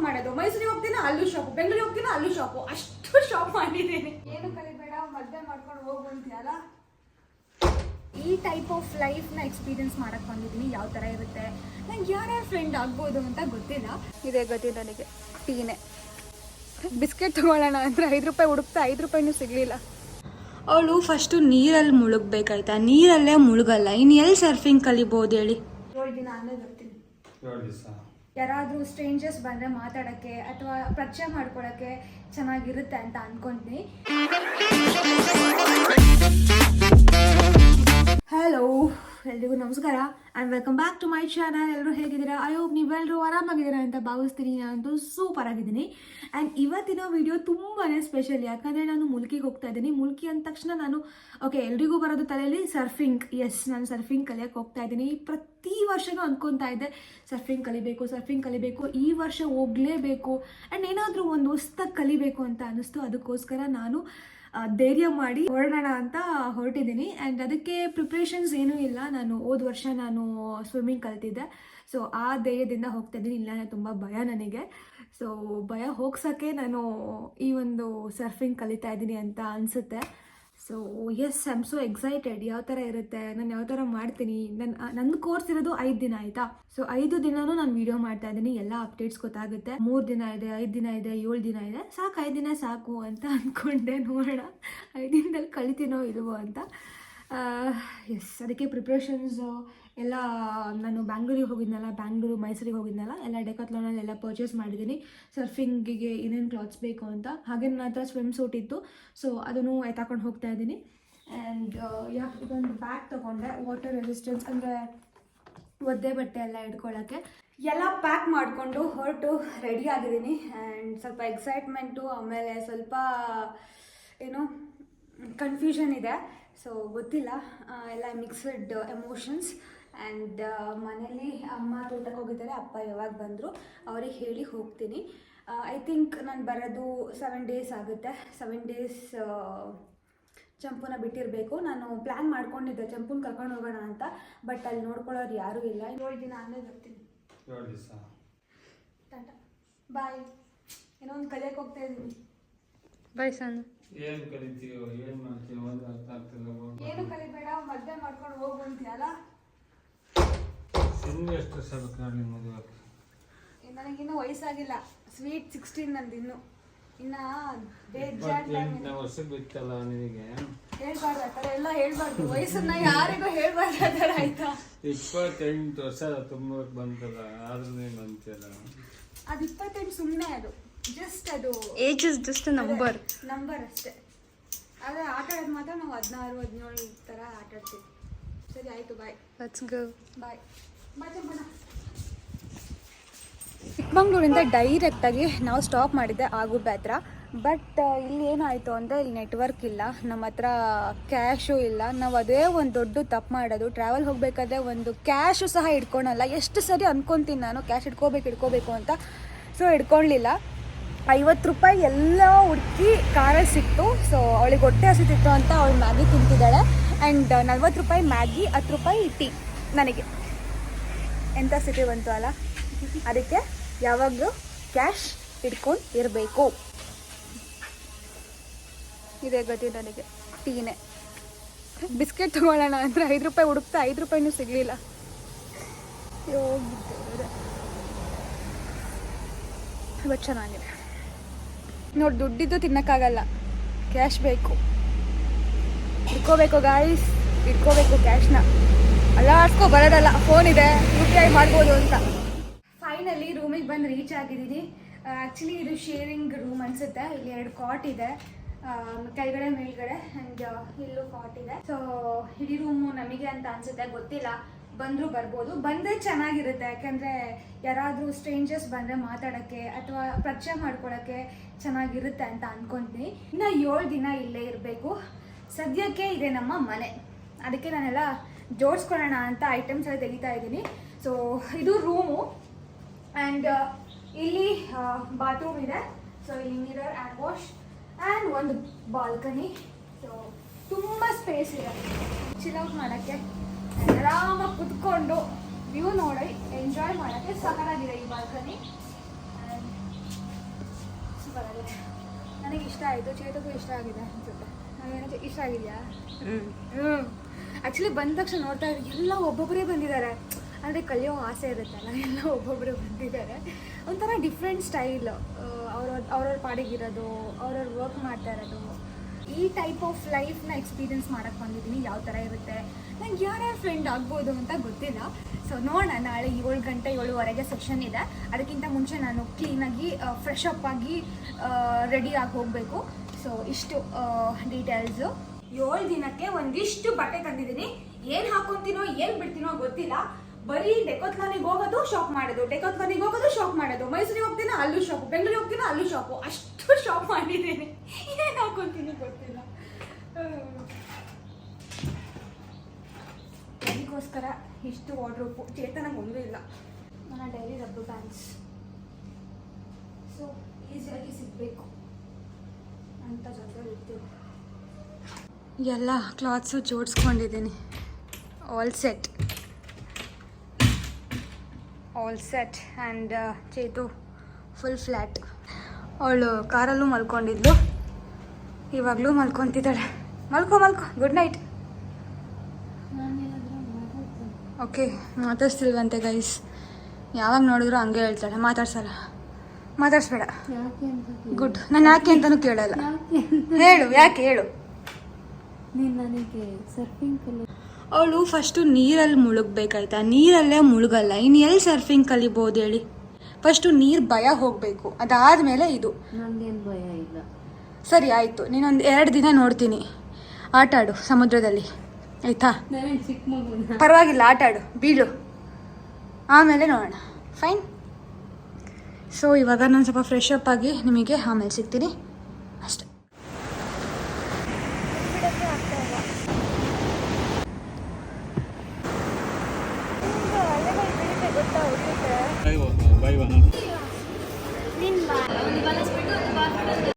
Shop ಮಾಡೋದು. ಮೈಸೂರಿಗೆ ಹೋಗ್ತೀನಿ? ಅಲ್ಲೂ ಶಾಪ್ ಬೆಂಗಳೂರಿಗೆ ಹೋಗ್ತೀನಿ? ಅಲ್ಲೂ ಶಾಪು ಅಷ್ಟು ಶಾಪ್ ಮಾಡಿದ್ದೀನಿ. ಏನು ಕಲಿಬೇಡ ಮದ್ವೆ ಮಾಡ್ಕೊಂಡು ಹೋಗು ಅಂತೀಯಲ್ಲ? ಈ ಟೈಪ್ ಆಫ್ ಲೈಫ್ನ ಎಕ್ಸ್ಪೀರಿಯನ್ಸ್ ಮಾಡಕ್ ಬಂದಿದ್ದೀನಿ. ಯಾವ ಥರ ಇರುತ್ತೆ? ನಂಗೆ ಯಾರ್ಯಾರ ಫ್ರೆಂಡ್ ಆಗ್ಬೋದು ಅಂತ ಗೊತ್ತಿಲ್ಲ. ಇದೇ ಗೊತ್ತಿಲ್ಲ ನನಗೆ. ಟೀನೆ. ಬಿಸ್ಕೆಟ್ ತಗೊಳ್ಳೋಣ ಅಂದರೆ ಐದು ರೂಪಾಯಿ ಹುಡುಕ್ತಾ ಐದು ರೂಪಾಯಿನೂ ಸಿಗಲಿಲ್ಲ. ಅವಳು ಫಸ್ಟು ನೀರಲ್ಲಿ ಮುಳುಗ್ಬೇಕಾಯ್ತಾ? ನೀರಲ್ಲೇ ಮುಳುಗಲ್ಲ. ಇನ್ನು ಎಲ್ಲಿ ಸರ್ಫಿಂಗ್ ಕಲಿಬೋದು ಹೇಳಿ? ಏಳು ದಿನ ಆಮೇಲೆ ಬರ್ತೀನಿ. ಏಳು ದಿವಸ. ಯಾರಾದರೂ ಸ್ಟ್ರೇಂಜರ್ಸ್ ಬಂದರೆ ಮಾತಾಡೋಕ್ಕೆ ಅಥವಾ ಪರಿಚಯ ಮಾಡ್ಕೊಳ್ಳೋಕ್ಕೆ ಚೆನ್ನಾಗಿರುತ್ತೆ ಅಂತ ಅನ್ಕೊಂತೀನಿ ಹಲೋ ಎಲ್ರಿಗೂ ನಮಸ್ಕಾರ. And welcome back to my channel ಎಲ್ಲರೂ ಹೇಗಿದ್ದೀರಾ? ಹೋಪ್ ನೀವೆಲ್ಲರೂ ಆರಾಮಾಗಿದ್ದೀರಾ ಅಂತ ಭಾವಿಸ್ತೀನಿ. ನಾನಂತೂ ಸೂಪರ್ ಆಗಿದ್ದೀನಿ. ಆ್ಯಂಡ್ ಇವತ್ತಿನ ವಿಡಿಯೋ ತುಂಬಾ ಸ್ಪೆಷಲ್ ಯಾಕಂದರೆ ನಾನು ಮುಲ್ಕಿಗೆ ಹೋಗ್ತಾ ಇದ್ದೀನಿ. ಮುಲ್ಕಿ ಅಂದ ತಕ್ಷಣ ನಾನು ಓಕೆ ಎಲ್ರಿಗೂ ಬರೋದು ತಲೆಯಲ್ಲಿ ಸರ್ಫಿಂಗ್ ಎಸ್ ನಾನು ಸರ್ಫಿಂಗ್ ಕಲಿಯೋಕ್ಕೆ ಹೋಗ್ತಾ ಇದ್ದೀನಿ. ಪ್ರತಿ ವರ್ಷನೂ ಅಂದ್ಕೊತಾ ಇದ್ದೆ ಸರ್ಫಿಂಗ್ ಕಲಿಬೇಕು ಸರ್ಫಿಂಗ್ ಕಲಿಬೇಕು. ಈ ವರ್ಷ ಹೋಗಲೇಬೇಕು. ಆ್ಯಂಡ್ ಏನಾದರೂ ಒಂದು ಹೊಸ್ತಾಗಿ ಕಲಿಬೇಕು ಅಂತ ಅನ್ನಿಸ್ತು. ಅದಕ್ಕೋಸ್ಕರ ನಾನು ಧೈರ್ಯ ಮಾಡಿ ಹೊರಡೋಣ ಅಂತ ಹೊರಟಿದ್ದೀನಿ. ಆ್ಯಂಡ್ ಅದಕ್ಕೆ ಪ್ರಿಪ್ರೇಷನ್ಸ್ ಏನೂ ಇಲ್ಲ. ನಾನು ಹೋದ ವರ್ಷ ನಾನು ಸ್ವಿಮ್ಮಿಂಗ್ ಕಲ್ತಿದ್ದೆ. ಸೊ ಆ ಧೈರ್ಯದಿಂದ ಹೋಗ್ತಾ ಇದ್ದೀನಿ. ಇಲ್ಲ ತುಂಬ ಭಯ ನನಗೆ. ಸೊ ಭಯ ಹೋಗ್ಸೋಕ್ಕೆ ನಾನು ಈ ಒಂದು ಸರ್ಫಿಂಗ್ ಕಲಿತಾ ಇದ್ದೀನಿ ಅಂತ ಅನಿಸುತ್ತೆ. So yes I am so excited ಯಾವ ಥರ ಇರುತ್ತೆ? ನಾನು ಯಾವ ಥರ ಮಾಡ್ತೀನಿ? ನನ್ನ ನನ್ನ ಕೋರ್ಸ್ ಇರೋದು ಐದು ದಿನ ಆಯಿತಾ? ಸೊ ಐದು ದಿನನೂ ನಾನು ವಿಡಿಯೋ ಮಾಡ್ತಾ ಇದ್ದೀನಿ. ಎಲ್ಲ ಅಪ್ಡೇಟ್ಸ್ ಗೊತ್ತಾಗುತ್ತೆ. ಮೂರು ದಿನ ಇದೆ, ಐದು ದಿನ ಇದೆ, ಏಳು ದಿನ ಇದೆ. ಸಾಕು, ಐದು ದಿನ ಸಾಕು ಅಂತ ಅಂದ್ಕೊಂಡೆ ನೋಡೋಣ. ಐದು ದಿನದಲ್ಲಿ ಕಲಿತೀನೋ ಇಲ್ವೋ ಅಂತ. ಎಸ್ ಅದಕ್ಕೆ ಪ್ರಿಪ್ರೇಷನ್ಸು ಎಲ್ಲ, ನಾನು ಬ್ಯಾಂಗ್ಳೂರಿಗೆ ಹೋಗಿದ್ನಲ್ಲ ಬ್ಯಾಂಗ್ಳೂರು ಮೈಸೂರಿಗೆ ಹೋಗಿದ್ನಲ್ಲ, ಎಲ್ಲ ಡೆಕಾತ್ಲೋನಲ್ಲಿ ಎಲ್ಲ ಪರ್ಚೇಸ್ ಮಾಡಿದ್ದೀನಿ. ಸರ್ಫಿಂಗಿಗೆ ಏನೇನು ಕ್ಲಾತ್ಸ್ ಬೇಕು ಅಂತ. ಹಾಗೆ ನನ್ನ ಹತ್ರ ಸ್ವಿಮ್ ಸೂಟ್ ಇತ್ತು. ಸೊ ಅದನ್ನು ಎತ್ತಾಕೊಂಡು ಹೋಗ್ತಾ ಇದ್ದೀನಿ. ಆ್ಯಂಡ್ ಯಾ ಇದೊಂದು ಬ್ಯಾಗ್ ತೊಗೊಂಡೆ. ವಾಟರ್ ರೆಸಿಸ್ಟೆನ್ಸ್ ಅಂದರೆ ಒದ್ದೆ ಬಟ್ಟೆ ಎಲ್ಲ ಇಟ್ಕೊಳ್ಳೋಕ್ಕೆ ಎಲ್ಲ ಪ್ಯಾಕ್ ಮಾಡಿಕೊಂಡು ಹೊರಟು ರೆಡಿ ಆಗಿದ್ದೀನಿ. ಆ್ಯಂಡ್ ಸ್ವಲ್ಪ ಎಕ್ಸೈಟ್ಮೆಂಟು ಆಮೇಲೆ ಸ್ವಲ್ಪ, ಏನು ಕನ್ಫ್ಯೂಷನ್ ಇದೆ. ಸೊ ಗೊತ್ತಿಲ್ಲ. ಎಲ್ಲ ಮಿಕ್ಸಡ್ ಎಮೋಷನ್ಸ್ ಆ್ಯಂಡ್ ಮನೇಲಿ ಅಮ್ಮ ತೋಟಕ್ಕೆ ಹೋಗಿದ್ದಾರೆ. ಅಪ್ಪ ಯಾವಾಗ ಬಂದರು ಅವ್ರಿಗೆ ಹೇಳಿ ಹೋಗ್ತೀನಿ. ಐ ಥಿಂಕ್ ನಾನು ಬರೋದು ಸೆವೆನ್ ಡೇಸ್ ಆಗುತ್ತೆ. ಸೆವೆನ್ ಡೇಸ್ ಚಂಪುನ ಬಿಟ್ಟಿರಬೇಕು. ನಾನು ಪ್ಲ್ಯಾನ್ ಮಾಡ್ಕೊಂಡಿದ್ದೆ ಚಂಪುನ ಕರ್ಕೊಂಡು ಹೋಗೋಣ ಅಂತ ಬಟ್ ಅಲ್ಲಿ ನೋಡ್ಕೊಳ್ಳೋರು ಯಾರೂ ಇಲ್ಲ. ಏಳು ದಿನ ಆಮೇಲೆ ಬರ್ತೀನಿ. ಬಾಯ್ ಏನೋ ಒಂದು ಕಲಿಯಕ್ಕೆ ಹೋಗ್ತಾ ಇದ್ದೀನಿ. ಬಾಯ್ ಸಣ್ಣ ಏನು ಕಲಿತೀವೋ ಏನ್ ಮಾಡ್ತೀವೋ ಒಂದು ಅರ್ಥ ಆಗ್ತಿಲ್ಲ. ಏನು ಕಲಿಬೇಡ ಮದುವೆ ಮಾಡ್ಕೊಂಡು ಹೋಗು ಅಂತೀಯಲ್ಲ? ಸುಮ್ಮನೆ ಎಷ್ಟು ವರ್ಷ ಬೇಕು ನೋಡಿ ನಿನ್ನ ಮದುವೆ ನನಗಿನ್ನೂ ವಯಸ್ಸಾಗಿಲ್ಲ. ಸ್ವೀಟ್ ಸಿಕ್ಸ್ಟೀನ್ ನಂದು ಇನ್ನು. ಇನ್ನ ಇಪ್ಪತ್ತೆಂಟನೇ ವರ್ಷ ಬಿತ್ತಲ್ಲ ನಿನಗೆ? ಹೇಳ್ಬಾರ್ದು ಆ ಥರ ಎಲ್ಲ ಹೇಳ್ಬಾರ್ದು. ವಯಸ್ಸನ್ನ ಯಾರಿಗೂ ಹೇಳ್ಬಾರ್ದು ಆ ಥರ ಆಯ್ತಾ? ಇಪ್ಪತ್ತೆಂಟು ವರ್ಷ ತುಂಬ ಬಂತಲ್ಲ ಆದ್ರೂ ನೀನು ಅಂತೀಯಲ್ಲ? ಅದು ಇಪ್ಪತ್ತೆಂಟು ಸುಮ್ಮನೆ ಅದು. ಜಸ್ಟ್ ಅದು age is just number number ಅಷ್ಟೇ. ಆದರೆ ಆಟ ಆಡೋದು ಮಾತ್ರ ನಾವು ಹದಿನಾರು ಹದಿನೇಳು ಈ ಥರ ಆಟ ಆಡ್ತೀವಿ. ಸರಿ ಆಯಿತು ಬಾಯ್ ಲೆಟ್ಸ್ ಗೋ ಬಾಯ್ ಬಾಯ್ ಚಂಪಣ್ಣ ಚಿಕ್ಕಮಂಗ್ಳೂರಿಂದ ಡೈರೆಕ್ಟಾಗಿ ನಾವು ಸ್ಟಾಪ್ ಮಾಡಿದ್ದೆ ಆಗುಬ್ಬೆ ಹತ್ರ. ಬಟ್ ಇಲ್ಲಿ ಏನಾಯಿತು ಅಂದರೆ ಇಲ್ಲಿ ನೆಟ್ವರ್ಕ್ ಇಲ್ಲ ನಮ್ಮ ಹತ್ರ ಕ್ಯಾಶು ಇಲ್ಲ. ನಾವು ಅದೇ ಒಂದು ದೊಡ್ಡ ತಪ್ಪು ಮಾಡೋದು. ಟ್ರಾವೆಲ್ ಹೋಗಬೇಕಾದ್ರೆ ಒಂದು ಕ್ಯಾಶು ಸಹ ಇಟ್ಕೊಳಲ್ಲ ಎಷ್ಟು ಸರಿ ಅಂದ್ಕೊತೀನಿ ನಾನು. ಕ್ಯಾಶ್ ಇಟ್ಕೋಬೇಕು ಇಟ್ಕೋಬೇಕು ಅಂತ. ಸೊ ಇಟ್ಕೊಳ್ಳಿಲ್ಲ ಐವತ್ತು ರೂಪಾಯಿ ಎಲ್ಲ ಹುಡುಕಿ ಕಾರಲ್ಲಿ ಸಿಕ್ತು ಸೊ ಅವಳಿಗೆ ಹೊಟ್ಟೆ ಹಸಿತಿತ್ತು ಅಂತ ಅವಳು ಮ್ಯಾಗಿ ತಿಂತಿದ್ದಾಳೆ. ಆ್ಯಂಡ್ ನಲ್ವತ್ತು ರೂಪಾಯಿ ಮ್ಯಾಗಿ, ಹತ್ತು ರೂಪಾಯಿ ಟೀ ನನಗೆ. ಎಂಥ ಸ್ಥಿತಿ ಬಂತು ಅಲ್ಲ? ಅದಕ್ಕೆ ಯಾವಾಗಲೂ ಕ್ಯಾಶ್ ಇಟ್ಕೊಂಡು ಇರಬೇಕು. ಇದೇ ಗತಿ ನನಗೆ. ಟೀನೇ. ಬಿಸ್ಕೆಟ್ ತೊಗೊಳ್ಳೋಣ ಅಂದರೆ ಐದು ರೂಪಾಯಿ ಹುಡುಕ್ತಾ ಐದು ರೂಪಾಯಿನೂ ಸಿಗಲಿಲ್ಲ. ಇವತ್ತು ಚೆನ್ನಾಗಿದೆ. ನೋಡಿ ದುಡ್ಡಿದ್ದು ತಿನ್ನೋಕ್ಕಾಗಲ್ಲ. ಕ್ಯಾಶ್ ಬೇಕು. ಇಟ್ಕೋಬೇಕು ಗಾಯ್ಸ್ ಇಟ್ಕೋಬೇಕು ಕ್ಯಾಶ್ನ ಅಲ್ಲಾಡ್ಸ್ಕೊ ಬರೋದಲ್ಲ. ಫೋನ್ ಇದೆ. ಯು ಪಿ ಐ ಮಾಡ್ಬೋದು ಅಂತ. ಫೈನಲಿ ರೂಮಿಗೆ ಬಂದು ರೀಚ್ ಆಗಿದ್ದೀನಿ. ಆ್ಯಕ್ಚುಲಿ ಇದು ಶೇರಿಂಗ್ ರೂಮ್ ಅನಿಸುತ್ತೆ. ಇಲ್ಲಿ ಎರಡು ಕಾಟ್ ಇದೆ. ಕೆಳಗಡೆ, ಮೇಲ್ಗಡೆ ಆ್ಯಂಡ್ ಇಲ್ಲೂ ಕಾಟ್ ಇದೆ. ಸೊ ಇಡೀ ರೂಮು ನಮಗೆ ಅಂತ ಅನಿಸುತ್ತೆ. ಗೊತ್ತಿಲ್ಲ. ಬಂದರೂ ಬರ್ಬೋದು. ಬಂದರೆ ಚೆನ್ನಾಗಿರುತ್ತೆ. ಯಾಕೆಂದರೆ ಯಾರಾದರೂ ಸ್ಟ್ರೇಂಜರ್ಸ್ ಬಂದರೆ ಮಾತಾಡೋಕ್ಕೆ ಅಥವಾ ಪರಿಚಯ ಮಾಡ್ಕೊಳ್ಳೋಕ್ಕೆ ಚೆನ್ನಾಗಿರುತ್ತೆ ಅಂತ ಅಂದ್ಕೊಂತೀನಿ ಇನ್ನು ಏಳು ದಿನ ಇಲ್ಲೇ ಇರಬೇಕು. ಸದ್ಯಕ್ಕೆ ಇದೆ ನಮ್ಮ ಮನೆ. ಅದಕ್ಕೆ ನಾನೆಲ್ಲ ಜೋಡಿಸ್ಕೊಳ್ಳೋಣ ಅಂತ ಐಟಮ್ಸ್ ಎಲ್ಲ ತೆಗಿತಾ ಇದ್ದೀನಿ. ಸೊ ಇದು ರೂಮು ಆ್ಯಂಡ್ ಇಲ್ಲಿ ಬಾತ್ರೂಮ್ ಇದೆ. ಸೊ ಇಲ್ಲಿ ಮಿರರ್ ಆ್ಯಂಡ್ ವಾಶ್ ಆ್ಯಂಡ್ ಒಂದು ಬಾಲ್ಕನಿ ಸೊ ತುಂಬ ಸ್ಪೇಸ್ ಇದೆ ಚಿಲ್ ಔಟ್ ಮಾಡೋಕ್ಕೆ. ಆರಾಮಾಗಿ ಕುತ್ಕೊಂಡು ವ್ಯೂ ನೋಡಿ ಎಂಜಾಯ್ ಮಾಡೋಕ್ಕೆ ಸಕಾಲಾಗಿದೆ ಈ ಬಾಲ್ಕನಿ ನನಗೆ ಇಷ್ಟ ಆಯಿತು ಚೇತಕ್ಕೂ ಇಷ್ಟ ಆಗಿದೆ ಅನ್ಸುತ್ತೆ. ನನಗೇನಾದ್ರು ಇಷ್ಟ ಆಗಿದೆಯಾ? ಹ್ಞೂ ಹ್ಞೂ ಆ್ಯಕ್ಚುಲಿ ಬಂದ ತಕ್ಷಣ ನೋಡ್ತಾ ಇದ್ರು ಎಲ್ಲ ಒಬ್ಬೊಬ್ಬರೇ ಬಂದಿದ್ದಾರೆ. ಅಂದರೆ ಕಲಿಯೋ ಆಸೆ ಇರುತ್ತೆ ಅಲ್ಲ ಎಲ್ಲ ಒಬ್ಬೊಬ್ಬರು ಬಂದಿದ್ದಾರೆ. ಒಂಥರ ಡಿಫ್ರೆಂಟ್ ಸ್ಟೈಲ್ ಅವ್ರವ್ರ ಅವ್ರವ್ರ ಪಾಡಿಗಿರೋದು ಅವ್ರವ್ರ ವರ್ಕ್ ಮಾಡ್ತಾ ಇರೋದು ಈ ಟೈಪ್ ಆಫ್ ಲೈಫ್ನ ಎಕ್ಸ್ಪೀರಿಯನ್ಸ್ ಮಾಡಕ್ಕೆ ಬಂದಿದ್ದೀನಿ. ಯಾವ ಥರ ಇರುತ್ತೆ? ನಂಗೆ ಯಾರ್ಯಾರ ಫ್ರೆಂಡ್ ಆಗ್ಬೋದು ಅಂತ ಗೊತ್ತಿಲ್ಲ. ಸೊ ನೋಡೋಣ. ನಾಳೆ ಏಳು ಗಂಟೆ, ಏಳುವರೆಗೆ ಸೆಕ್ಷನ್ ಇದೆ. ಅದಕ್ಕಿಂತ ಮುಂಚೆ ನಾನು ಕ್ಲೀನಾಗಿ ಫ್ರೆಶ್ ಅಪ್ ಆಗಿ ರೆಡಿ ಆಗಿ ಹೋಗಬೇಕು. ಸೊ ಇಷ್ಟು ಡೀಟೇಲ್ಸು ಏಳು ದಿನಕ್ಕೆ ಒಂದಿಷ್ಟು ಬಟ್ಟೆ ತಂದಿದ್ದೀನಿ. ಏನು ಹಾಕೊಂತೀನೋ, ಏನು ಬಿಡ್ತೀನೋ ಗೊತ್ತಿಲ್ಲ. ಬರೀ ಡೆಕೋತ್ಲಾನಿಗೆ ಹೋಗೋದು ಶಾಪ್ ಮಾಡೋದು. ಡೆಕೋತ್ಲಾನಿಗೆ ಹೋಗೋದು ಶಾಪ್ ಮಾಡೋದು. ಮೈಸೂರಿಗೆ ಹೋಗ್ತೀನಿ, ಅಲ್ಲೂ ಶಾಪ್ ಬೆಂಗಳೂರಿಗೆ ಹೋಗ್ತೀನಿ, ಅಲ್ಲೂ ಶಾಪು ಅಷ್ಟು ಶಾಪ್ ಮಾಡಿದ್ದೀನಿ. ಏನು ಹಾಕೊತೀನಿ ಗೊತ್ತಿಲ್ಲ. ಅದಕ್ಕೋಸ್ಕರ ಇಷ್ಟು ವಾರ್ಡ್ರೋಪು ಚೇತನಂಗೆ ಒಂದೂ ಇಲ್ಲ. ನನ್ನ ಡೈಲಿ ರಬ್ಬರ್ ಬ್ಯಾಂಡ್ಸ್ ಸೊ ಈಸಿಯಾಗಿ ಸಿಗಬೇಕು. ಅಂತ ಜೊತೆ ಇರ್ತೀವಿ. ಎಲ್ಲ clothes ಜೋಡಿಸ್ಕೊಂಡಿದ್ದೀನಿ. All set all set and Chetu full flat ಅವಳು ಕಾರಲ್ಲೂ ಮಲ್ಕೊಂಡಿದ್ಲು. ಇವಾಗಲೂ ಮಲ್ಕೊತಿದ್ದಾಳೆ. ಮಲ್ಕೊ ಮಲ್ಕೊ. ಗುಡ್ ನೈಟ್ ಓಕೆ ಮಾತಾಡ್ಸ್ತಿಲ್ವಂತೆ ಗೈಸ್ ಯಾವಾಗ ನೋಡಿದ್ರು ಹಂಗೆ ಹೇಳ್ತಾಳೆ. ಮಾತಾಡ್ಸಲ್ಲ. ಮಾತಾಡ್ಸ್ಬೇಡ. ಗುಡ್ ನಾನು ಯಾಕೆ ಅಂತಲೂ ಕೇಳಲ್ಲ. ಹೇಳು ಯಾಕೆ ಹೇಳು. ನೀನು ನನಗೆ ಸರ್ಫಿಂಗ್ ಕಲಿ ಅವಳು ಫಸ್ಟು ನೀರಲ್ಲಿ ಮುಳುಗ್ಬೇಕಾಯ್ತಾ? ನೀರಲ್ಲೇ ಮುಳುಗಲ್ಲ. ಇನ್ನು ಎಲ್ಲಿ ಸರ್ಫಿಂಗ್ ಕಲಿಬೋದು ಹೇಳಿ? ಫಸ್ಟು ನೀರು ಭಯ ಹೋಗಬೇಕು. ಅದಾದಮೇಲೆ ಇದು. ನನಗೇನು ಭಯ ಇಲ್ಲ. ಸರಿ ಆಯಿತು. ನೀನೊಂದು ಎರಡು ದಿನ ನೋಡ್ತೀನಿ. ಆಟ ಆಡು ಸಮುದ್ರದಲ್ಲಿ. ಆಯಿತಾ? ಪರವಾಗಿಲ್ಲ ಆಟ ಆಡು. ಬೀಳು. ಆಮೇಲೆ ನೋಡೋಣ. ಫೈನ್ ಸೊ ಇವಾಗ ನಾನು ಸ್ವಲ್ಪ ಫ್ರೆಶ್ ಅಪ್ ಆಗಿ ನಿಮಗೆ ಆಮೇಲೆ ಸಿಗ್ತೀನಿ. ಅಷ್ಟೆ. 可以吧那